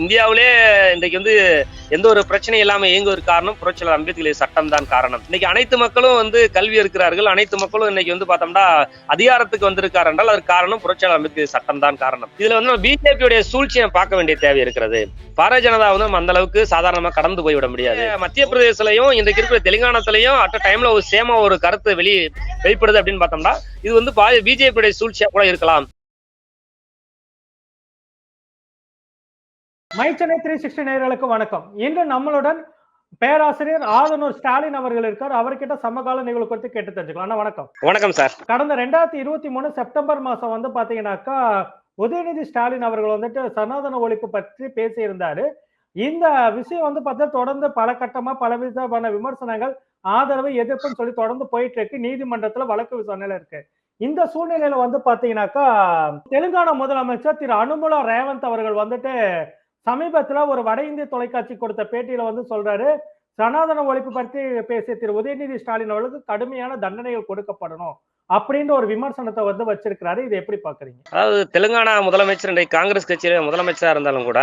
இந்தியாவிலே இன்றைக்கு வந்து எந்த ஒரு பிரச்சனையும் இல்லாம இயங்குவதற்கு காரணம் புரட்சியாளர் அம்பேத்கர் சட்டம் தான் காரணம். இன்னைக்கு அனைத்து மக்களும் வந்து கல்வி இருக்கிறார்கள். அனைத்து மக்களும் இன்னைக்கு வந்து பார்த்தோம்னா அதிகாரத்துக்கு வந்திருக்கார் என்றால் அதற்கு காரணம் புரட்சியாளர் அம்பேத்கர் சட்டம் தான் காரணம். இதுல வந்து பிஜேபியுடைய சூழ்ச்சியை பார்க்க வேண்டிய தேவை இருக்கிறது. பாரதிய ஜனதா வந்து நம்ம அந்த அளவுக்கு சாதாரணமா கடந்து போய்விட முடியாது. மத்திய பிரதேசலையும் இன்றைக்கு இருக்கிற தெலுங்கானத்திலையும் அட் டைம்ல ஒரு சேம ஒரு கருத்து வெளி வெளிப்படுது அப்படின்னு பார்த்தோம்னா இது வந்து பிஜேபியுடைய சூழ்ச்சியா கூட இருக்கலாம். மை சென்னை த்ரீ சிக்ஸ்டி நேயர்களுக்கு வணக்கம். இன்று நம்மளுடன் பேராசிரியர் ஆதனூர் ஸ்டாலின் அவர்கள் இருக்கார். அவர்கிட்ட சமகால நிகழ்வு குறித்து கேட்டு தெரிஞ்சுக்கலாம். அண்ணா வணக்கம். வணக்கம் சார். கடந்த ரெண்டாயிரத்தி இருபத்தி மூணு செப்டம்பர் மாசம் வந்து பாத்தீங்கன்னாக்கா உதயநிதி ஸ்டாலின் அவர்கள் வந்துட்டு சனாதன ஒழிப்பு பற்றி பேசியிருந்தாரு. இந்த விஷயம் வந்து பார்த்தா தொடர்ந்து பல கட்டமா பல விதமான விமர்சனங்கள் ஆதரவு எதிர்ப்புன்னு சொல்லி தொடர்ந்து போயிட்டு இருக்கு. நீதிமன்றத்துல வழக்கு விசாரணையில இருக்கு. இந்த சூழ்நிலையில வந்து பாத்தீங்கன்னாக்கா தெலுங்கானா முதலமைச்சர் திரு அனுமுலா ரேவந்த் அவர்கள் வந்துட்டு சமீபத்துல ஒரு வட இந்திய தொலைக்காட்சி கொடுத்த பேட்டியில வந்து சொல்றாரு சனாதன ஒழிப்பு பற்றி பேசிய திரு உதயநிதி ஸ்டாலின் அவர்களுக்கு கடுமையான தண்டனைகள் கொடுக்கப்படணும் அப்படின்ற ஒரு விமர்சனத்தை வந்து வச்சிருக்கிறாரு. இதை எப்படி பாக்குறீங்க அதாவது தெலுங்கானா முதலமைச்சர் இன்றைக்கு காங்கிரஸ் கட்சியில முதலமைச்சரா இருந்தாலும் கூட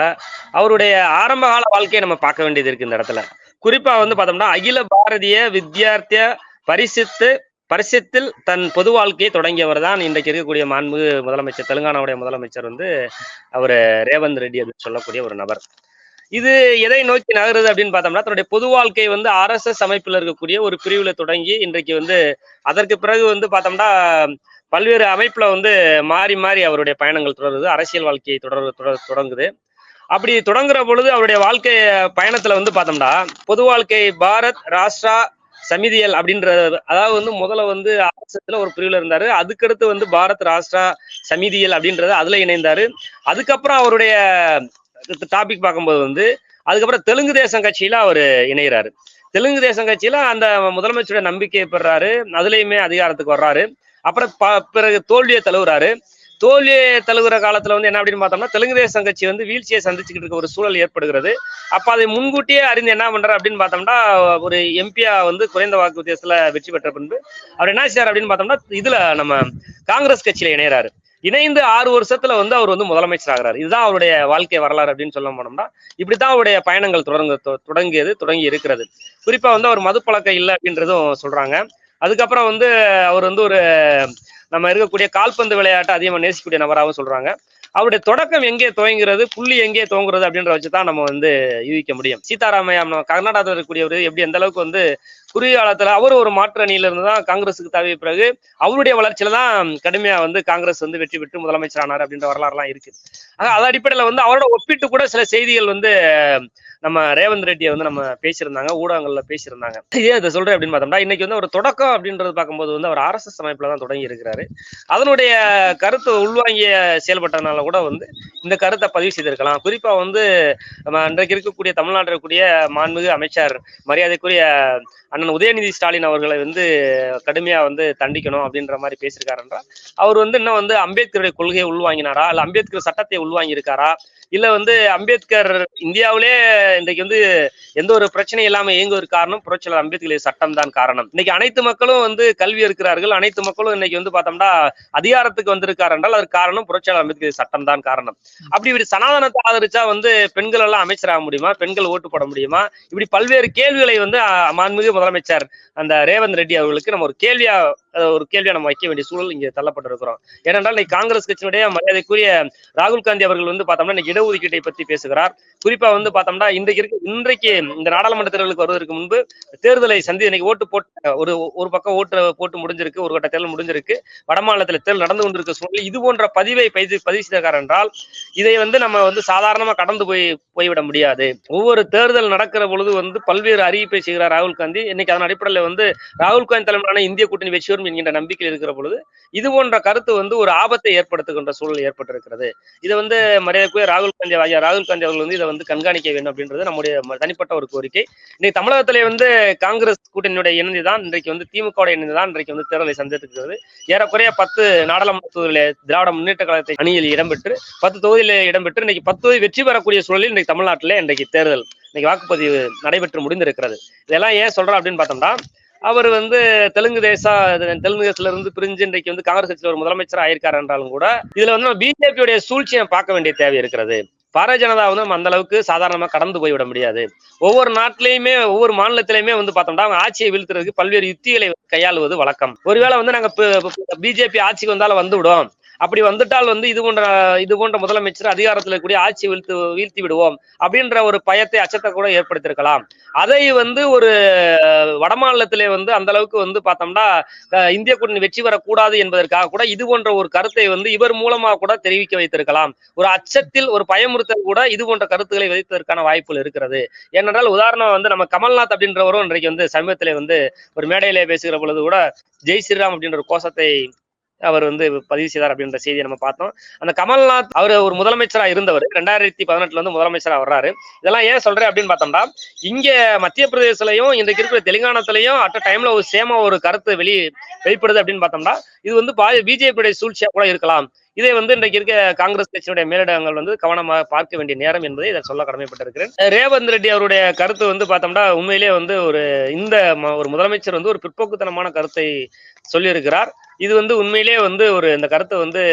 அவருடைய ஆரம்ப கால வாழ்க்கையை நம்ம பார்க்க வேண்டியது இருக்கு இந்த இடத்துல. குறிப்பா வந்து பார்த்தோம்னா அகில பாரதிய வித்யார்த்திய பரிசித்து பரிசத்தில் தன் பொது வாழ்க்கையை தொடங்கியவர் தான் இன்றைக்கு இருக்கக்கூடிய மாண்புமிகு முதலமைச்சர் தெலுங்கானாவுடைய முதலமைச்சர் வந்து அவர் ரேவந்த் ரெட்டி அப்படின்னு சொல்லக்கூடிய ஒரு நபர். இது எதை நோக்கி நகருது அப்படின்னு பார்த்தோம்னா தன்னுடைய பொது வாழ்க்கை வந்து ஆர்எஸ்எஸ் அமைப்பில் இருக்கக்கூடிய ஒரு பிரிவுல தொடங்கி இன்றைக்கு வந்து அதற்கு பிறகு வந்து பார்த்தோம்னா பல்வேறு அமைப்புல வந்து மாறி மாறி அவருடைய பயணங்கள் தொடருது அரசியல் வாழ்க்கையை தொடர் தொடங்குது. அப்படி தொடங்குற பொழுது அவருடைய வாழ்க்கை பயணத்துல வந்து பார்த்தோம்னா பொது வாழ்க்கை பாரத் ராஷ்டிரா சமிதியல் அப்படின்ற அதாவது வந்து முதல்ல வந்து ஆர்எஸ்எஸ்ல ஒரு பிரிவுல இருந்தாரு. அதுக்கடுத்து வந்து பாரத் ராஷ்டிரா சமிதியல் அப்படின்றது அதுல இணைந்தாரு. அதுக்கப்புறம் அவருடைய டாபிக் பார்க்கும்போது வந்து அதுக்கப்புறம் தெலுங்கு தேசம் கட்சியில அவர் இணைகிறாரு தெலுங்கு தேசம் கட்சியில அந்த முதலமைச்சருடைய நம்பிக்கையை பெறாரு. அதுலயுமே அதிகாரத்துக்கு வர்றாரு. அப்புறம் ப- பிறகு தோல்வியை தழுவுறாரு. தோல்வியை தழுகிற காலத்துல வந்து என்ன அப்படின்னு பார்த்தோம்னா தெலுங்கு தேசம் கட்சி வந்து வீழ்ச்சியை சந்திச்சுக்கிட்டு இருக்க ஒரு சூழல் ஏற்படுகிறது. அப்ப அதை முன்கூட்டியே அறிந்து என்ன பண்றாரு அப்படின்னு பார்த்தோம்னா ஒரு எம்பியா வந்து குறைந்த வாக்கு வித்தியாசத்துல வெற்றி பெற்ற பின்பு அவர் என்ன செய்றாரு அப்படின்னு பார்த்தோம்னா இதுல நம்ம காங்கிரஸ் கட்சியில இணையறாரு. இணைந்து ஆறு வருஷத்துல வந்து அவர் வந்து முதலமைச்சர் ஆகிறார் இதுதான் அவருடைய வாழ்க்கை வரலாறு அப்படின்னு சொல்ல போனோம்னா இப்படித்தான் அவருடைய பயணங்கள் தொடங்க தொ- தொடங்கியது தொடங்கி இருக்கிறது. குறிப்பா வந்து அவர் மது பழக்கம் இல்லை அப்படின்றதும் சொல்றாங்க. அதுக்கப்புறம் வந்து அவர் வந்து ஒரு நம்ம இருக்கக்கூடிய கால்பந்து விளையாட்டை அதிகமாக நேசிக்கக்கூடிய நபராகவும் சொல்றாங்க. அவருடைய தொடக்கம் எங்கே துவங்குறது புள்ளி எங்கே துவங்குறது அப்படின்ற வச்சு தான் நம்ம வந்து யூகிக்க முடியும். சீதாராமையா நம்ம கர்நாடகத்தில் இருக்கக்கூடியவர் எப்படி எந்த அளவுக்கு வந்து குறுகிய காலத்துல அவர் ஒரு மாற்று அணியில இருந்து தான் காங்கிரஸுக்கு தவிய பிறகு அவருடைய வளர்ச்சியில தான் கடுமையா வந்து காங்கிரஸ் வந்து வெற்றி பெற்று முதலமைச்சர் ஆனார் அப்படின்ற வரலாறுலாம் இருக்கு. ஆக அது அடிப்படையில வந்து அவரோட ஒப்பிட்டு கூட சில செய்திகள் வந்து நம்ம ரேவந்த் ரெட்டியை வந்து நம்ம பேசியிருந்தாங்க ஊடகங்கள்ல பேசியிருந்தாங்க. ஏன் இதை சொல்றேன் அப்படின்னு பார்த்தோம்னா இன்னைக்கு வந்து ஒரு தொடக்கம் அப்படின்றது பார்க்கும்போது வந்து அவர் ஆர்எஸ்எஸ் அமைப்புல தான் தொடங்கி இருக்கிறாரு. அதனுடைய கருத்து உள்வாங்கிய செயல்பட்டதுனால கூட வந்து இந்த கருத்தை பதிவு செய்திருக்கலாம். குறிப்பா வந்து நம்ம இன்றைக்கு இருக்கக்கூடிய தமிழ்நாட்டில் இருக்கக்கூடிய மாண்புமிகு அமைச்சர் மரியாதைக்குரிய அண்ணன் உதயநிதி ஸ்டாலின் அவர்களை வந்து கடுமையா வந்து தண்டிக்கணும் அப்படின்ற மாதிரி பேசியிருக்காருன்றா அவர் வந்து இன்னும் வந்து அம்பேத்கருடைய கொள்கையை உள்வாங்கினாரா? இல்ல அம்பேத்கர் சட்டத்தை உள்வாங்கியிருக்காரா? இல்லை இல்ல வந்து அம்பேத்கர் இந்தியாவிலே இன்றைக்கு வந்து எந்த ஒரு பிரச்சனையும் இல்லாம இயங்குவதற்கு காரணம் புரட்சியாளர் அம்பேத்கர் சட்டம் தான் காரணம். இன்னைக்கு அனைத்து மக்களும் வந்து கல்வி இருக்கிறார்கள். அனைத்து மக்களும் இன்னைக்கு வந்து பார்த்தோம்னா அதிகாரத்துக்கு வந்திருக்கார் என்றால் அதற்கு காரணம் புரட்சியாளர் அம்பேத்கர் சட்டம் தான் காரணம். அப்படி இப்படி சனாதனத்தை ஆதரிச்சா வந்து பெண்கள் எல்லாம் அமைச்சராக முடியுமா? பெண்கள் ஓட்டு போட முடியுமா? இப்படி பல்வேறு கேள்விகளை வந்து மாண்புமிகு முதலமைச்சர் அந்த ரேவந்த் ரெட்டி அவர்களுக்கு நம்ம ஒரு கேள்வியா ஒரு கேள்வியை நம்ம வைக்க வேண்டிய சூழல் இங்கே தள்ளப்பட்டிருக்கிறோம். ஏனென்றால் இன்னைக்கு காங்கிரஸ் கட்சியினுடைய மரியாதைக்குரிய ராகுல் காந்தி அவர்கள் வந்து பார்த்தோம்னா இன்னைக்கு இடஒதுக்கீட்டை பத்தி பேசுகிறார். குறிப்பா வந்து பார்த்தோம்னா இன்றைக்கு இருக்கு இன்றைக்கு இந்த நாடாளுமன்ற தேர்தலுக்கு வருவதற்கு முன்பு தேர்தலை சந்தி இன்னைக்கு ஓட்டு போட்டு ஒரு ஒரு பக்கம் ஓட்டு போட்டு முடிஞ்சிருக்கு ஒரு கட்ட தேர்தல் முடிஞ்சிருக்கு. வடமாநிலத்தில் தேர்தல் நடந்து கொண்டிருக்க சூழலில் இது போன்ற பதிவை பதிவு பதிவு செய்தார் என்றால் இதை வந்து நம்ம வந்து சாதாரணமாக கடந்து போய் போய்விட முடியாது. ஒவ்வொரு தேர்தல் நடக்கிற பொழுது வந்து பல்வேறு அறிவிப்பை செய்கிறார் ராகுல் காந்தி. இன்னைக்கு அதன் அடிப்படையில் வந்து ராகுல் காந்தி தலைமையிலான இந்திய கூட்டணி வெற்றி வரும் என்கின்ற நம்பிக்கையில் இருக்கிற பொழுது இது போன்ற கருத்து வந்து ஒரு ஆபத்தை ஏற்படுத்துகின்ற சூழல் ஏற்பட்டிருக்கிறது. இதை வந்து மரியாதைக்குரிய ராகுல் காந்தி ஐயா ராகுல் காந்தி அவர்கள் வந்து இதை வந்து கண்காணிக்க வேண்டும் அப்படின்றது நம்முடைய தனிப்பட்ட ஒரு கோரிக்கை. இன்னைக்கு தமிழகத்திலே வந்து காங்கிரஸ் கூட்டணியுடைய இணைந்து தான் இன்றைக்கு வந்து திமுக இணைந்து தான் இன்றைக்கு வந்து தேர்தலை சந்தித்திருக்கிறது. ஏறக்குறைய பத்து நாடாளுமன்ற தொகுதியிலே திராவிட முன்னேற்ற கழகத்தை அணியில் இடம்பெற்று பத்து தொகுதியில் இடம்பெற்று இன்னைக்கு பத்து தொகுதி வெற்றி பெறக்கூடிய சூழலில் இன்றைக்கு தமிழ்நாட்டில் இன்றைக்கு தேர்தல் இன்னைக்கு வாக்குப்பதிவு நடைபெற்று முடிந்திருக்கிறது. இதெல்லாம் ஏன் சொல்றேன் அப்படின்னு பார்த்தோம்னா அவர் வந்து தெலுங்கு தேசா தெலுங்கு தேசத்துல இருந்து பிரிஞ்சு இன்றைக்கு வந்து காங்கிரஸ் கட்சியில் ஒரு முதலமைச்சர் ஆயிருக்காரு என்றாலும் கூட இதுல வந்து பிஜேபியுடைய சூழ்ச்சியை பார்க்க வேண்டிய தேவை இருக்கிறது. பாரதிய ஜனதா வந்து நம்ம அந்த அளவுக்கு சாதாரணமா கடந்து போய்விட முடியாது. ஒவ்வொரு நாட்டிலையுமே ஒவ்வொரு மாநிலத்திலையுமே வந்து பார்த்தோம்னா அவங்க ஆட்சியை வீழ்த்துறதுக்கு பல்வேறு யுத்திகளை கையாளுவது வழக்கம். ஒருவேளை வந்து நாங்க பிஜேபி ஆட்சிக்கு வந்தாலும் வந்து விடும் அப்படி வந்துட்டால் வந்து இது போன்ற இது போன்ற முதலமைச்சர் அதிகாரத்தில் கூடிய ஆட்சி வீழ்த்து வீழ்த்தி விடுவோம் அப்படின்ற ஒரு பயத்தை அச்சத்தை கூட ஏற்படுத்தியிருக்கலாம். அதை வந்து ஒரு வடமாநிலத்திலே வந்து அந்த அளவுக்கு வந்து பார்த்தோம்னா இந்திய கூட்டணி வெற்றி பெறக்கூடாது என்பதற்காக கூட இது போன்ற ஒரு கருத்தை வந்து இவர் மூலமா கூட தெரிவிக்க வைத்திருக்கலாம். ஒரு அச்சத்தில் ஒரு பயமுறுத்தல் கூட இது போன்ற கருத்துக்களை வைத்ததற்கான வாய்ப்புகள் இருக்கிறது. ஏனென்றால் உதாரணம் வந்து நம்ம கமல்நாத் அப்படின்றவரும் இன்றைக்கு வந்து சமீபத்திலே வந்து ஒரு மேடையிலே பேசுகிற பொழுது கூட ஜெய் ஸ்ரீராம் அப்படின்ற ஒரு கோஷத்தை அவர் வந்து பதிவு செய்தார் அப்படின்ற செய்தியை நம்ம பார்த்தோம். அந்த கமல்நாத் அவர் ஒரு முதலமைச்சரா இருந்தவர். ரெண்டாயிரத்தி பதினெட்டுல வந்து முதலமைச்சரா வர்றாரு. இதெல்லாம் ஏன் சொல்றேன் அப்படின்னு பார்த்தோம்னா இங்க மத்திய பிரதேசலையும் இன்றைக்கு இருக்கிற தெலுங்கானாத்திலையும் அட் டைம்ல ஒரு சேம ஒரு கருத்து வெளி வெளிப்படுது அப்படின்னு பார்த்தோம்னா இது வந்து பிஜேபியுடைய சூழ்ச்சியா கூட இருக்கலாம். இதை வந்து இன்றைக்கு இருக்க காங்கிரஸ் கட்சியுடைய மேலிடங்கள் வந்து கவனமாக பார்க்க வேண்டிய நேரம் என்பதை இதை சொல்ல கடமைப்பட்டிருக்கிறேன். ரேவந்த் ரெட்டி அவருடைய கருத்து வந்து பார்த்தோம்னா உண்மையிலேயே வந்து ஒரு இந்த ஒரு முதலமைச்சர் வந்து ஒரு பிற்போக்குத்தனமான கருத்தை சொல்லியிருக்கிறார். இது வந்து உண்மையிலேயே வந்து ஒரு இந்த கருத்தை வந்து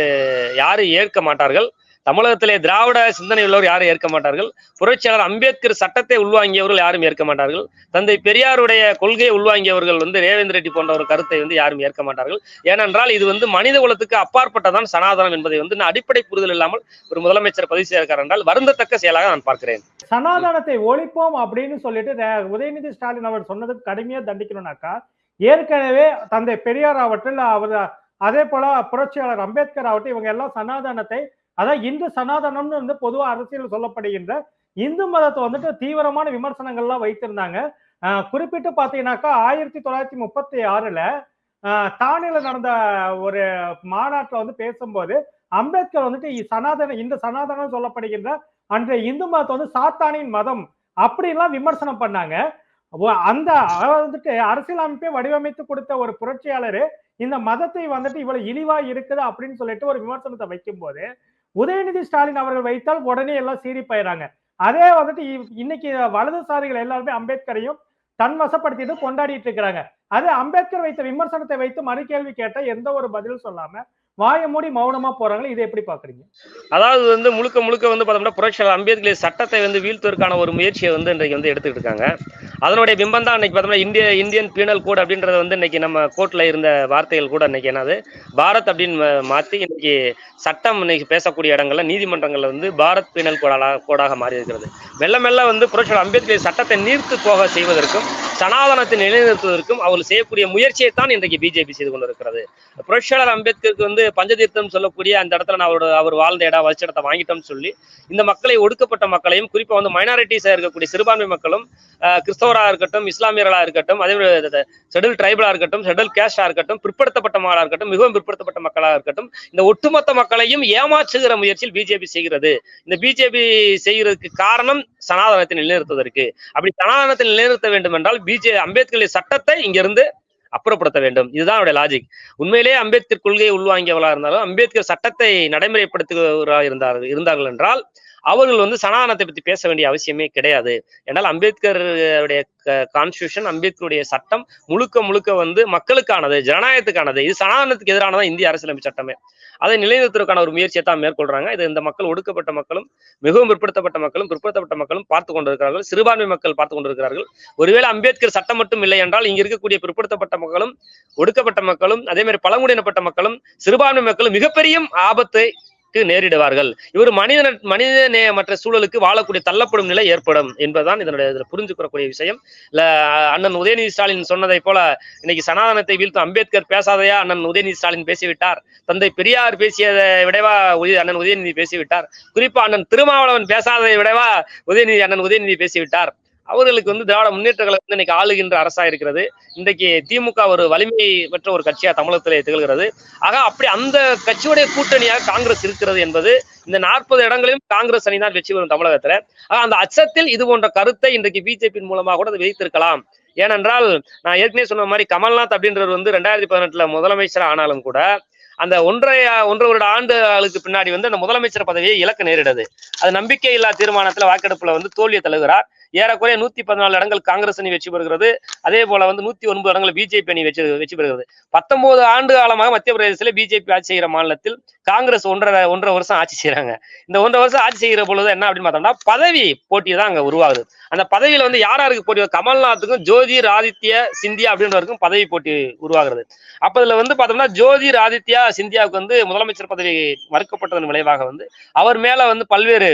யாரும் ஏற்க மாட்டார்கள். தமிழகத்திலே திராவிட சிந்தனை உள்ளவர் யாரும் ஏற்க மாட்டார்கள். புரட்சியாளர் அம்பேத்கர் சட்டத்தை உள்வாங்கியவர்கள் யாரும் ஏற்க மாட்டார்கள். தந்தை பெரியாருடைய கொள்கையை உள்வாங்கியவர்கள் வந்து ரேவேந்திர ரெட்டி போன்ற ஒரு கருத்தை வந்து யாரும் ஏற்க மாட்டார்கள். ஏனென்றால் இது வந்து மனித குலத்துக்கு அப்பாற்பட்டதான் சனாதனம் என்பதை வந்து அடிப்படை புரிதல் இல்லாமல் ஒரு முதலமைச்சர் பதிவு செய்திருக்கார் என்றால் வருந்தத்தக்க செயலாக நான் பார்க்கிறேன். சனாதனத்தை ஒழிப்போம் அப்படின்னு சொல்லிட்டு உதயநிதி ஸ்டாலின் அவர் சொன்னதுக்கு கடுமையா தண்டிக்கணும்னாக்கா ஏற்கனவே தந்தை பெரியார் ஆகட்டும் அவர் அதே போல புரட்சியாளர் அம்பேத்கர் ஆகட்டும் இவங்க எல்லாம் சனாதனத்தை அதான் இந்து சனாதனம்னு வந்து பொதுவா அரசியல் சொல்லப்படுகின்ற இந்து மதத்தை வந்துட்டு தீவிரமான விமர்சனங்கள்லாம் வைத்திருந்தாங்க. குறிப்பிட்டு பார்த்தீங்கன்னாக்கா ஆயிரத்தி தொள்ளாயிரத்தி முப்பத்தி ஆறுல ஆஹ் தானேல நடந்த ஒரு மாநாட்டில் வந்து பேசும்போது அம்பேத்கர் வந்துட்டு சனாதன இந்த சனாதனம் சொல்லப்படுகின்ற அன்றைய இந்து மதத்தை வந்து சாத்தானின் மதம் அப்படின்லாம் விமர்சனம் பண்ணாங்க. அந்த அதாவது வந்துட்டு அரசியலமைப்பை வடிவமைத்து கொடுத்த ஒரு புரட்சியாளர் இந்த மதத்தை வந்துட்டு இவ்வளவு இழிவா இருக்குது அப்படின்னு சொல்லிட்டு ஒரு விமர்சனத்தை வைக்கும்போது உதயநிதி ஸ்டாலின் அவர்கள் வைத்தால் உடனே எல்லாம் சீறி போயிடுறாங்க அதே வந்துட்டு இ- இன்னைக்கு வலதுசாரிகள் எல்லாருமே அம்பேத்கரையும் தன் வசப்படுத்திட்டு கொண்டாடிட்டு இருக்கிறாங்க. அது அம்பேத்கர் வைத்த விமர்சனத்தை வைத்து மறு கேள்வி கேட்ட எந்த ஒரு பதிலும் சொல்லாம வாய மூடி மௌனமா போறாங்களே இதை எப்படி பாக்குறீங்க அதாவது வந்து முழுக்க முழுக்க வந்து பார்த்தோம்னா புரட்சியாளர் அம்பேத்கர் சட்டத்தை வந்து வீழ்த்துவதற்கான ஒரு முயற்சியை வந்து இன்றைக்கு வந்து எடுத்துக்கிட்டு இருக்காங்க. அதனுடைய பிம்பம் தான் இன்னைக்கு பார்த்தோம்னா இந்திய இந்தியன் பீனல் கோட் அப்படின்றது வந்து இன்னைக்கு நம்ம கோர்ட்ல இருந்த வார்த்தைகள் கூட இன்னைக்கு என்னது? பாரத் அப்படின்னு மா- மாத்தி இன்னைக்கு சட்டம் இன்னைக்கு பேசக்கூடிய இடங்கள்ல நீதிமன்றங்கள்ல வந்து பாரத் பீனல் கோடாக கோடாக மாறி இருக்கிறது. மெல்ல மெல்ல வந்து புரட்சியாளர் அம்பேத்கர் சட்டத்தை நீர்த்து போக செய்வதற்கும் சனாதனத்தை நிலைநிறுத்துவதற்கும் அவர்கள் செய்யக்கூடிய முயற்சியை தான் இன்றைக்கு பிஜேபி செய்து கொண்டிருக்கிறது. புரட்சியாளர் அம்பேத்கருக்கு வந்து பஞ்சதீர்த்தம் சொல்லக்கூடிய அந்த இடத்துல நான் அவரோட அவர் வாழ்ந்த இடம் வச்ச இடத்தை வாங்கிட்டோம்னு சொல்லி இந்த மக்களை ஒடுக்கப்பட்ட மக்களையும் குறிப்பா வந்து மைனாரிட்டிஸாக இருக்கக்கூடிய சிறுபான்மை மக்களும் கிறிஸ்தவராக இருக்கட்டும் இஸ்லாமியர்களாக இருக்கட்டும் அதே மாதிரி ஷெடியூல் ட்ரைபலாக இருக்கட்டும் ஷெடியூல் கேஸ்டாக இருக்கட்டும் பிற்படுத்தப்பட்ட மக்களாக இருக்கட்டும் மிகவும் பிற்படுத்தப்பட்ட மக்களாக இருக்கட்டும் இந்த ஒட்டுமொத்த மக்களையும் ஏமாற்றுகிற முயற்சியில் பிஜேபி செய்கிறது. இந்த பிஜேபி செய்கிறதுக்கு காரணம் சனாதனத்தை நிலைநிறுத்துவதற்கு. அப்படி சனாதனத்தை நிலைநிறுத்த வேண்டும் என்றால் பிஜே அம்பேத்கரின் சட்டத்தை இங்கிருந்து அப்புறப்படுத்த வேண்டும். இதுதான் அவருடைய லாஜிக் உண்மையிலேயே அம்பேத்கர் கொள்கையை உள்வாங்கியவர்களா இருந்தாலும் அம்பேத்கர் சட்டத்தை நடைமுறைப்படுத்துகிறவராக இருந்தார்கள் இருந்தார்கள் என்றால் அவர்கள் வந்து சனாதனத்தை பத்தி பேச வேண்டிய அவசியமே கிடையாது. என்றால் அம்பேத்கருடைய கான்ஸ்டியூஷன் அம்பேத்கருடைய சட்டம் முழுக்க முழுக்க வந்து மக்களுக்கானது ஜனநாயகத்துக்கானது. இது சனாதனத்துக்கு எதிரானதான் இந்திய அரசியலமைப்பு சட்டமே. அதை நிலைநிறுத்துவதற்கான ஒரு முயற்சியை தான் மேற்கொள்றாங்க. இது இந்த மக்கள் ஒடுக்கப்பட்ட மக்களும் மிகவும் பிற்படுத்தப்பட்ட மக்களும் பிற்படுத்தப்பட்ட மக்களும் பார்த்து கொண்டிருக்கிறார்கள். சிறுபான்மை மக்கள் பார்த்து கொண்டிருக்கிறார்கள். ஒருவேளை அம்பேத்கர் சட்டம் மட்டும் இல்லை என்றால் இங்க இருக்கக்கூடிய பிற்படுத்தப்பட்ட மக்களும் ஒடுக்கப்பட்ட மக்களும் அதே மாதிரி பழங்குடியினப்பட்ட மக்களும் சிறுபான்மை மக்களும் மிகப்பெரிய ஆபத்தை நேரிடுவார்கள். இவர் மனித மனித நேயமற்ற சூழலுக்கு வாழக்கூடிய தள்ளப்படும் நிலை ஏற்படும் என்பதுதான் இதனுடைய இதில் புரிஞ்சுக்கிறக்கூடிய விஷயம். இல்ல அண்ணன் உதயநிதி ஸ்டாலின் சொன்னதை போல இன்னைக்கு சனாதனத்தை வீழ்த்தும் அம்பேத்கர் பேசாதையா அண்ணன் உதயநிதி ஸ்டாலின் பேசிவிட்டார். தந்தை பெரியார் பேசியதை விடவா உதய அண்ணன் உதயநிதி பேசிவிட்டார். குறிப்பா அண்ணன் திருமாவளவன் பேசாததை விடவா உதயநிதி அண்ணன் உதயநிதி பேசிவிட்டார். அவர்களுக்கு வந்து திராவிட முன்னேற்ற கழகம் வந்து இன்னைக்கு ஆளுகின்ற அரசா இருக்கிறது இன்றைக்கு திமுக ஒரு வலிமை பெற்ற ஒரு கட்சியா தமிழகத்திலே திகழ்கிறது. ஆக அப்படி அந்த கட்சியுடைய கூட்டணியாக காங்கிரஸ் இருக்கிறது என்பது இந்த நாற்பது இடங்களிலும் காங்கிரஸ் அணி தான் வெற்றி பெறும் தமிழகத்துல. ஆக அந்த அச்சத்தில் இது போன்ற கருத்தை இன்றைக்கு பிஜேபியின் மூலமாக கூட அதை விதித்திருக்கலாம். ஏனென்றால் நான் ஏற்கனவே சொன்ன மாதிரி கமல்நாத் அப்படின்றவர் வந்து ரெண்டாயிரத்தி பதினெட்டுல முதலமைச்சர் ஆனாலும் கூட அந்த ஒன்றரை ஒன்றரை வருட ஆண்டுகளுக்கு பின்னாடி வந்து அந்த முதலமைச்சர் பதவியை இழக்க நேரிடுது. அது நம்பிக்கை இல்லா தீர்மானத்துல வாக்கெடுப்புல வந்து தோல்வியை தழுகிறார் ஏறக்குறைய நூத்தி பதினாலு இடங்கள் காங்கிரஸ் அணி வெற்றி பெறுகிறது. அதே போல வந்து நூத்தி ஒன்பது இடங்கள் பிஜேபி அணி வெற்றி வெற்றி பெறுகிறது. பத்தொன்பது ஆண்டு காலமாக மத்திய பிரதேசத்தில் பிஜேபி ஆட்சி செய்கிற மாநிலத்தில் காங்கிரஸ் ஒன்றரை ஒன்றரை வருஷம் ஆட்சி செய்யறாங்க இந்த ஒன்றரை வருஷம் ஆட்சி செய்கிற பொழுது என்ன அப்படின்னு பார்த்தோம்னா பதவி போட்டி தான் அங்க உருவாகுது. அந்த பதவியில வந்து யார் யாருக்கு போட்டி கமல்நாத்துக்கும் ஜோதிர் ஆதித்ய சிந்தியா அப்படின்றவருக்கும் பதவி போட்டி உருவாகிறது. அப்ப இதுல வந்து பார்த்தோம்னா ஜோதிர் ஆதித்யா சிந்தியாவுக்கு வந்து முதலமைச்சர் பதவி மறுக்கப்பட்டதன் விளைவாக வந்து அவர் மேல வந்து பல்வேறு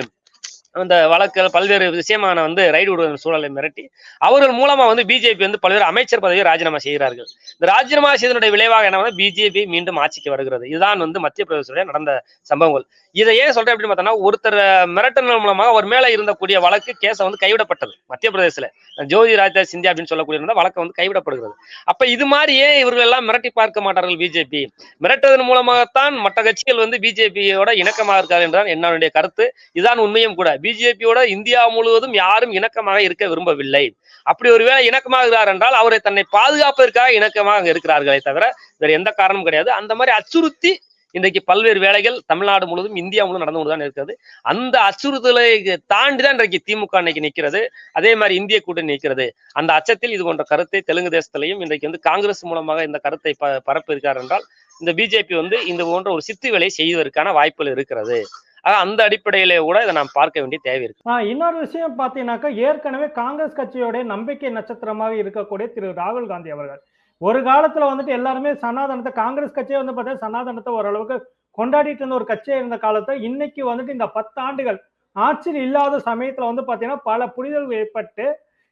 அந்த வழக்குகள் பல்வேறு விஷயமான வந்து ரைடு விடுவதன் சூழலை மிரட்டி அவர்கள் மூலமா வந்து பிஜேபி வந்து பல்வேறு அமைச்சர் பதவியை ராஜினாமா செய்கிறார்கள். இந்த ராஜினாமா செய்தனுடைய விளைவாக என்ன பிஜேபி மீண்டும் ஆட்சிக்கு வருகிறது. இதுதான் வந்து மத்திய பிரதேசத்துடைய நடந்த சம்பவங்கள். இதை ஏன் சொல்றேன் அப்படின்னு பார்த்தோம்னா ஒருத்தர் மிரட்டல் மூலமாக அவர் மேல இருந்தக்கூடிய வழக்கு கேஸை வந்து கைவிடப்பட்டது. மத்திய பிரதேசல ஜோதி ராஜா சிந்தியா அப்படின்னு சொல்லக்கூடிய வழக்கு வந்து கைவிடப்படுகிறது. அப்ப இது மாதிரி ஏன் இவர்கள் எல்லாம் மிரட்டி பார்க்க மாட்டார்கள் பிஜேபி மிரட்டுவதன் மூலமாகத்தான் மற்ற கட்சிகள் வந்து பிஜேபியோட இணக்கமாக இருக்காது என்றால் என்னுடைய கருத்து. இதுதான் உண்மையும் கூட. பிஜேபியோட இந்தியா முழுவதும் யாரும் இணக்கமாக இருக்க விரும்பவில்லை. அப்படி ஒருவேளை இணக்கமாக இருக்கிறார் என்றால் அவரை தன்னை பாதுகாப்பதற்காக இணக்கமாக இருக்கிறார்களே தவிர வேற எந்த காரணமும் கிடையாது. அந்த மாதிரி அச்சுறுத்தி இன்றைக்கு பல்வேறு வேலைகள் தமிழ்நாடு முழுவதும் இந்தியா முழுவதும் நடந்து கொண்டுதான் இருக்கிறது. அந்த அச்சுறுத்தலை தாண்டி தான் இன்றைக்கு திமுக இன்னைக்கு நிற்கிறது. அதே மாதிரி இந்திய கூட்டணி நிற்கிறது. அந்த அச்சத்தில் இது போன்ற கருத்தை தெலுங்கு தேசத்திலையும் இன்றைக்கு வந்து காங்கிரஸ் மூலமாக இந்த கருத்தை ப பரப்ப இருக்கார் என்றால் இந்த பிஜேபி வந்து இந்த போன்ற ஒரு சித்து வேலை செய்வதற்கான வாய்ப்புகள் இருக்கிறது. ஆக அந்த அடிப்படையிலே கூட இதை நாம் பார்க்க வேண்டிய தேவை இருக்கு. இன்னொரு விஷயம் பாத்தீங்கன்னாக்கா ஏற்கனவே காங்கிரஸ் கட்சியோட நம்பிக்கை நட்சத்திரமாக இருக்கக்கூடிய திரு ராகுல் காந்தி அவர்கள். ஒரு காலத்துல வந்துட்டு எல்லாருமே சனாதனத்தை காங்கிரஸ் கட்சியே வந்து பார்த்தீங்கன்னா சனாதனத்தை ஓரளவுக்கு கொண்டாடிட்டு இருந்த ஒரு கட்சியா இருந்த காலத்தை இன்னைக்கு வந்துட்டு இந்த பத்து ஆண்டுகள் ஆட்சியில் இல்லாத சமயத்துல வந்து பாத்தீங்கன்னா பல புரிதல்கள் ஏற்பட்டு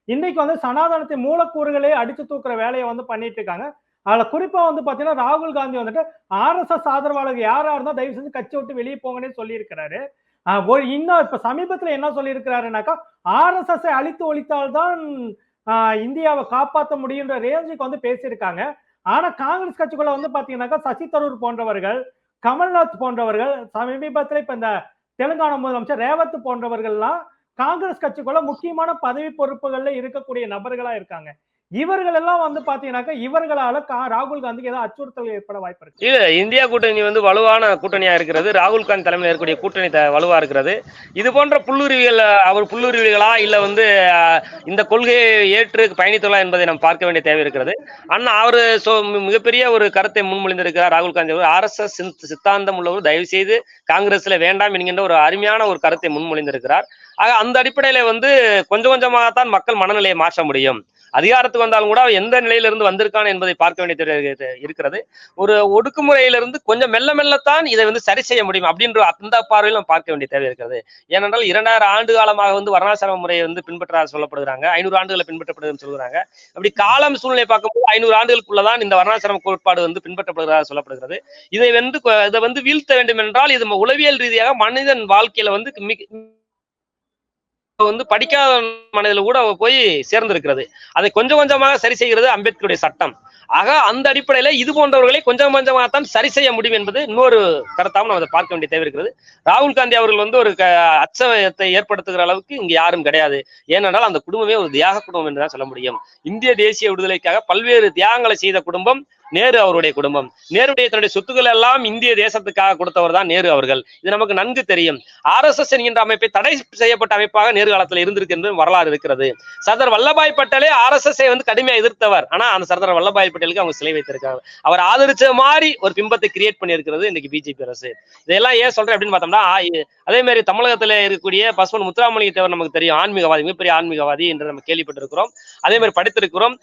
இன்னைக்கு வந்து சனாதனத்தை மூலக்கூறுகளே அடிச்சு தூக்குற வேலையை வந்து பண்ணிட்டு இருக்காங்க. அதுல குறிப்பா வந்து பாத்தீங்கன்னா ராகுல் காந்தி வந்துட்டு ஆர்எஸ்எஸ் ஆதரவாளர்கள் யாரா இருந்தா தயவு செஞ்சு கட்சி விட்டு வெளியே போங்கன்னு சொல்லியிருக்கிறாரு. ஒரு இன்னும் இப்ப சமீபத்துல என்ன சொல்லியிருக்கிறாருனாக்கா ஆர்எஸ்எஸ் அழித்து ஒழித்தால்தான் இந்தியாவை காப்பாற்ற முடியுன்ற ரேஞ்சுக்கு வந்து பேசியிருக்காங்க. ஆனா காங்கிரஸ் கட்சிக்குள்ள வந்து பாத்தீங்கன்னாக்கா சசி தரூர் போன்றவர்கள் கமல்நாத் போன்றவர்கள் சமீபத்துல இப்ப இந்த தெலுங்கானா முதலமைச்சர் ரேவத் போன்றவர்கள்லாம் காங்கிரஸ் கட்சிக்குள்ள முக்கியமான பதவி பொறுப்புகள்ல இருக்கக்கூடிய நபர்களா இருக்காங்க. இவர்கள் எல்லாம் வந்து பாத்தீங்கன்னாக்கா இவர்களால ராகுல் காந்திக்கு ஏதாவது அச்சுறுத்தல் ஏற்பட வாய்ப்பு இருக்கு. இல்ல இந்தியா கூட்டணி வந்து வலுவான கூட்டணியா இருக்கிறது. ராகுல் காந்தி தலைமையில் இருக்கக்கூடிய கூட்டணி த- வலுவா இருக்கிறது. இது போன்ற புல்லுருவிகள் அவர் புல்லுருவிகளா இல்ல வந்து இந்த கொள்கையை ஏற்று பயணித்துள்ளா என்பதை நாம் பார்க்க வேண்டிய தேவை இருக்கிறது. அண்ணா அவரு மிகப்பெரிய ஒரு கருத்தை முன்மொழிந்திருக்கிறார் ராகுல் காந்தி அவர் ஆர்எஸ்எஸ் சித்தாந்தம் உள்ளவர். தயவு செய்து காங்கிரஸ்ல வேண்டாம் என்கின்ற ஒரு அருமையான ஒரு கருத்தை முன்மொழிந்திருக்கிறார். ஆக அந்த அடிப்படையில வந்து கொஞ்சம் கொஞ்சமாகத்தான் மக்கள் மனநிலையை மாற்ற முடியும். அதிகாரத்துக்கு வந்தாலும் கூட அவர் எந்த நிலையிலிருந்து வந்திருக்கான் என்பதை பார்க்க வேண்டிய தேவை இருக்கிறது. ஒரு ஒடுக்குமுறையிலிருந்து கொஞ்சம் மெல்ல மெல்லத்தான் இதை வந்து சரி செய்ய முடியும் அப்படின்ற அந்த பார்வையில் நம்ம பார்க்க வேண்டிய தேவை இருக்கிறது. ஏனென்றால் இரண்டாயிரம் ஆண்டு காலமாக வந்து வர்ணாசிரம முறையை வந்து பின்பற்ற சொல்லப்படுகிறாங்க. ஐநூறு ஆண்டுகளை பின்பற்றப்படுதுன்னு சொல்கிறாங்க. அப்படி காலம் சூழ்நிலை பார்க்கும்போது ஐநூறு ஆண்டுகளுக்குள்ளதான் இந்த வர்ணாசிரம கோட்பாடு வந்து பின்பற்றப்படுகிறதாக சொல்லப்படுகிறது. இதை வந்து இதை வந்து வீழ்த்த வேண்டும் என்றால் இது உளவியல் ரீதியாக மனிதன் வாழ்க்கையில வந்து மிக வந்து படிக்காத மனதில் கூட போய் சேர்ந்திருக்கிறது. அதை கொஞ்சம் கொஞ்சமாக சரி செய்கிறது அம்பேத்கருடைய சட்டம். ஆக அந்த அடிப்படையில இது போன்றவர்களை கொஞ்சம் கொஞ்சமாகத்தான் சரி செய்ய முடியும் என்பது இன்னொரு கருத்தாகவும் நம்ம அதை பார்க்க வேண்டிய தேவை இருக்கிறது. ராகுல் காந்தி அவர்கள் வந்து ஒரு அச்சத்தை ஏற்படுத்துகிற அளவுக்கு இங்க யாரும் கிடையாது. ஏனென்றால் அந்த குடும்பமே ஒரு தியாக குடும்பம் என்றுதான் சொல்ல முடியும். இந்திய தேசிய விடுதலைக்காக பல்வேறு தியாகங்களை செய்த குடும்பம் நேரு அவருடைய குடும்பம். நேருடைய தன்னுடைய சொத்துக்கள் எல்லாம் இந்திய தேசத்துக்காக கொடுத்தவர் தான் நேரு அவர்கள். இது நமக்கு நன்கு தெரியும். ஆர்எஸ்எஸ் என்கின்ற அமைப்பை தடை செய்யப்பட்ட அமைப்பாக நேரு காலத்தில் இருந்திருக்கு என்று வரலாறு இருக்கிறது. சர்தார் வல்லபாய் பட்டேலே ஆர்எஸ்எஸ் வந்து கடுமையாக எதிர்த்தவர். ஆனா அந்த சர்தார் வல்லபாய் பட்டேலுக்கு அவங்க சிலை வைத்திருக்காங்க. அவர் ஆதரிச்ச மாதிரி ஒரு பிம்பத்தை கிரியேட் பண்ணியிருக்கிறது இன்னைக்கு பிஜேபி அரசு. இதெல்லாம் ஏன் சொல்றேன் அப்படின்னு பார்த்தோம்னா அதே மாதிரி தமிழகத்துல இருக்கக்கூடிய பசுமன் முத்துராமலிங்க தேவர் நமக்கு தெரியும். ஆன்மீகவாதி மிகப்பெரிய ஆன்மீகவாதி என்று நம்ம கேள்விப்பட்டிருக்கிறோம். அதே மாதிரி படித்திருக்கிறோம்.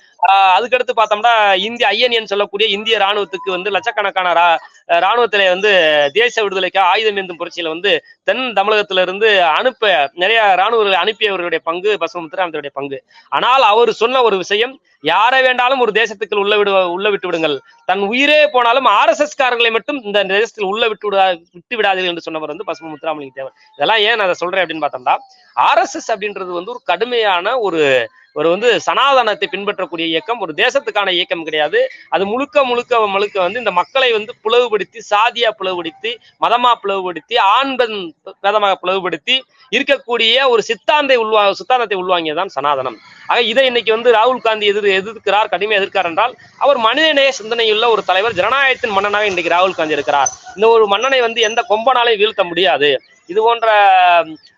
அதுக்கடுத்து பார்த்தோம்னா இந்திய ஐஎன்என் சொல்லக்கூடிய இந்திய ராணுவத்துக்கு வந்து லட்சக்கணக்கான ரா ராணுவத்திலே வந்து தேச விடுதலைக்காக ஆயுதம் ஏந்தும் புரட்சியில வந்து தென் தமிழகத்துல இருந்து அனுப்ப நிறைய ராணுவர்களை அனுப்பியவர்களுடைய பங்கு பசும பங்கு. ஆனால் அவர் சொன்ன ஒரு விஷயம் யாரை வேண்டாலும் ஒரு தேசத்துக்கு உள்ள விடு உள்ள விட்டு விடுங்கள். தன் உயிரே போனாலும் ஆர்எஸ்எஸ் காரர்களை மட்டும் இந்த தேசத்தில் உள்ள விட்டு விடா விட்டு விடாதீர்கள் என்று சொன்னவர் வந்து பசும முத்துராமலிங்க தேவர். இதெல்லாம் ஏன் நான் அதை சொல்றேன் அப்படின்னு பார்த்தோம்னா ஆர்எஸ்எஸ் அப்படின்றது வந்து ஒரு கடுமையான ஒரு ஒரு வந்து சனாதனத்தை பின்பற்றக்கூடிய இயக்கம் ஒரு தேசத்துக்கான இயக்கம் கிடையாது. அது முழுக்க முழுக்க முழுக்க வந்து இந்த மக்களை வந்து பிளவுபடுத்தி சாதியா பிளவுபடுத்தி மதமா பிளவுபடுத்தி ஆண் பெண் பிளவுபடுத்தி இருக்கக்கூடிய ஒரு சித்தாந்தை உள்வா சித்தாந்தத்தை உள்வாங்கியதான் சனாதனம். ஆக இதை இன்னைக்கு வந்து ராகுல் காந்தி எதிர் எதிர்க்கிறார் கடுமையாக எதிர்க்கிறார் என்றால் அவர் மனிதநேய சிந்தனையுள்ள ஒரு தலைவர் ஜனநாயகத்தின் மன்னனாக இன்னைக்கு ராகுல் காந்தி இருக்கிறார். இந்த ஒரு மன்னனை வந்து எந்த கொம்பனாலையும் வீழ்த்த முடியாது. இது போன்ற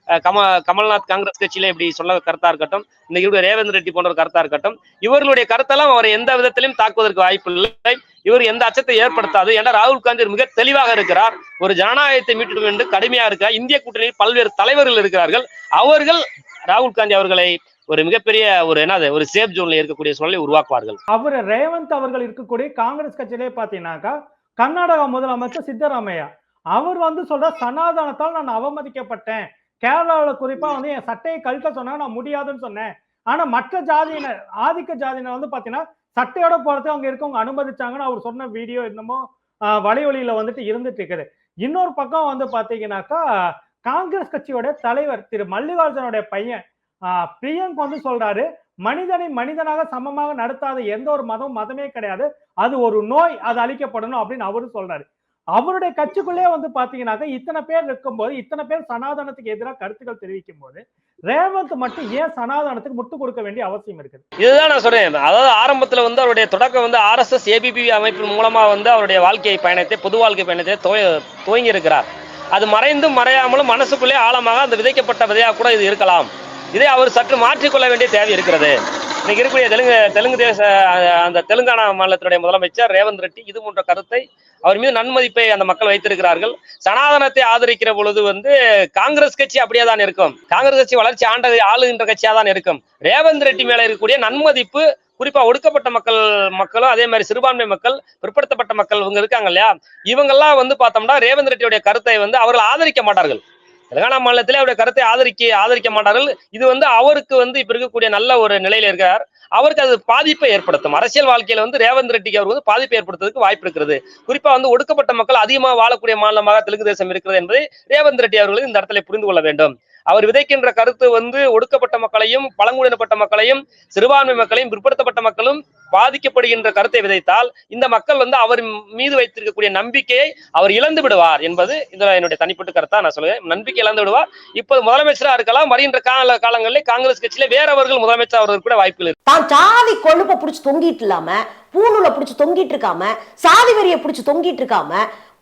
கம கமல்நாத் காங்கிரஸ் கட்சியில இப்படி சொல்ல கருத்தா இருக்கட்டும் இன்னைக்கு இருக்கிற ரேவந்த் ரெட்டி போன்ற கருத்தா இருக்கட்டும் இவர்களுடைய கருத்தெல்லாம் அவர் எந்த விதத்திலும் தாக்குவதற்கு வாய்ப்பு இல்லை. இவர் எந்த அச்சத்தை ஏற்படுத்தாது. ஏன்னா ராகுல் காந்தி மிக தெளிவாக இருக்கிறார். ஒரு ஜனநாயகத்தை மீட்டிடும் என்று கடுமையா இருக்க இந்திய கூட்டணியில் பல்வேறு தலைவர்கள் இருக்கிறார்கள். அவர்கள் ராகுல் காந்தி அவர்களை ஒரு மிகப்பெரிய ஒரு என்னது ஒரு சேஃப் ஜோன்ல இருக்கக்கூடிய சூழலை உருவாக்குவார்கள். அவர் ரேவந்த் அவர்கள் இருக்கக்கூடிய காங்கிரஸ் கட்சியிலே பாத்தீங்கன்னாக்கா கர்நாடகா முதலமைச்சர் சித்தராமையா. அவர் வந்து சொல்ற சனாதனத்தால் நான் அவமதிக்கப்பட்டேன். கேரளாவில் குறிப்பாக வந்து என் சட்டையை கழுக்க சொன்னா நான் முடியாதுன்னு சொன்னேன். ஆனா மற்ற ஜாதியினர் ஆதிக்க ஜாதியினர் வந்து பாத்தீங்கன்னா சட்டையோட போறது அவங்க இருக்கவங்க அனுமதிச்சாங்கன்னு அவர் சொன்ன வீடியோ என்னமோ ஆஹ், வலைவலியில வந்துட்டு இருந்துட்டு இருக்குது இன்னொரு பக்கம் வந்து பாத்தீங்கன்னாக்கா காங்கிரஸ் கட்சியோட தலைவர் திரு மல்லிகார்ஜுனுடைய பையன் ஆஹ், பிரியங்க் வந்து சொல்றாரு மனிதனை மனிதனாக சமமாக நடத்தாத எந்த ஒரு மதமும் மதமே கிடையாது. அது ஒரு நோய் அது அழிக்கப்படணும் அப்படின்னு அவரும் சொல்றாரு. அவருடைய கட்சிக்குள்ளே வந்து பாத்தீங்கன்னாக்க இத்தனை பேர் இருக்கும்போது இத்தனை பேர் சனாதனத்துக்கு எதிராக கருத்துக்கள் தெரிவிக்கும் போது ரேவந்த் மட்டும் ஏன் சனாதனத்துக்கு முட்டு கொடுக்க வேண்டிய அவசியம் இருக்குது? இதுதான் நான் சொல்றேன். அதாவது ஆரம்பத்துல வந்து அவருடைய தொடக்கம் வந்து ஆர்எஸ்எஸ் ஏபிபி அமைப்பின் மூலமா வந்து அவருடைய வாழ்க்கை பயணத்தை பொது வாழ்க்கை பயணத்தை துவ- துவங்கி இருக்கிறார் அது மறைந்தும் மறையாமலும் மனசுக்குள்ளே ஆழமாக அந்த விதைக்கப்பட்ட விதையாக கூட இது இருக்கலாம். இதை அவர் சற்று மாற்றிக்கொள்ள வேண்டிய தேவை இருக்கிறது. இன்னைக்கு இருக்கக்கூடிய தெலுங்கு தெலுங்கு தேச அந்த தெலுங்கானா மாநிலத்தினுடைய முதலமைச்சர் ரேவந்த் ரெட்டி இது போன்ற கருத்தை அவர் மீது நன்மதிப்பை அந்த மக்கள் வைத்திருக்கிறார்கள். சனாதனத்தை ஆதரிக்கிற பொழுது வந்து காங்கிரஸ் கட்சி அப்படியே தான் இருக்கும். காங்கிரஸ் கட்சி வளர்ச்சி ஆண்ட ஆளுகின்ற கட்சியா தான் இருக்கும். ரேவந்த் ரெட்டி மேல இருக்கக்கூடிய நன்மதிப்பு குறிப்பா ஒடுக்கப்பட்ட மக்கள் மக்களும் அதே மாதிரி சிறுபான்மை மக்கள் பிற்படுத்தப்பட்ட மக்கள் இவங்க இருக்காங்க இல்லையா? இவங்கெல்லாம் வந்து பார்த்தோம்னா ரேவந்த் ரெட்டியுடைய கருத்தை வந்து அவர்கள் ஆதரிக்க மாட்டார்கள். தெலங்கானா மாநிலத்திலே அவருடைய கருத்தை ஆதரிக்க ஆதரிக்க மாட்டார்கள். இது வந்து அவருக்கு வந்து இப்ப இருக்கக்கூடிய நல்ல ஒரு நிலையில இருக்கார் அவருக்கு அது பாதிப்பை ஏற்படுத்தும். அரசியல் வாழ்க்கையில வந்து ரேவந்த் ரெட்டிக்கு அவருக்கு வந்து பாதிப்பை ஏற்படுத்துறதுக்கு வாய்ப்பு இருக்கிறது. குறிப்பா வந்து ஒடுக்கப்பட்ட மக்கள் அதிகமாக வாழக்கூடிய மாநிலமாக தெலுங்கு தேசம் இருக்கிறது என்பதை ரேவந்த் ரெட்டி அவர்களுக்கு இந்த இடத்துல புரிந்து கொள்ள வேண்டும். அவர் விதைக்கின்ற கருத்து வந்து ஒடுக்கப்பட்ட மக்களையும் பழங்குடியினப்பட்ட மக்களையும் சிறுபான்மை மக்களையும் பிற்படுத்தப்பட்ட மக்களும் பாதிக்கப்படுகின்ற கருத்தை விதைத்தால் இந்த மக்கள் வந்து அவர் மீது வைத்திருக்கக்கூடிய நம்பிக்கையை அவர் இழந்து விடுவார் என்பது இதுல என்னுடைய தனிப்பட்ட கருத்தா நான் சொல்லுவேன். நம்பிக்கை இழந்து விடுவார். இப்போது முதலமைச்சரா இருக்கலாம். வருகின்ற கால காலங்களில் காங்கிரஸ் கட்சியில வேறவர்கள் முதலமைச்சர் அவர்கள் கூட வாய்ப்புகள் இருக்கு. தான் சாதி கொழுப்பை பிடிச்சி தொங்கிட்டு இல்லாம பூணூலை பிடிச்சி தொங்கிட்டு இருக்காம சாதி வெறியை பிடிச்சி தொங்கிட்டு இருக்காம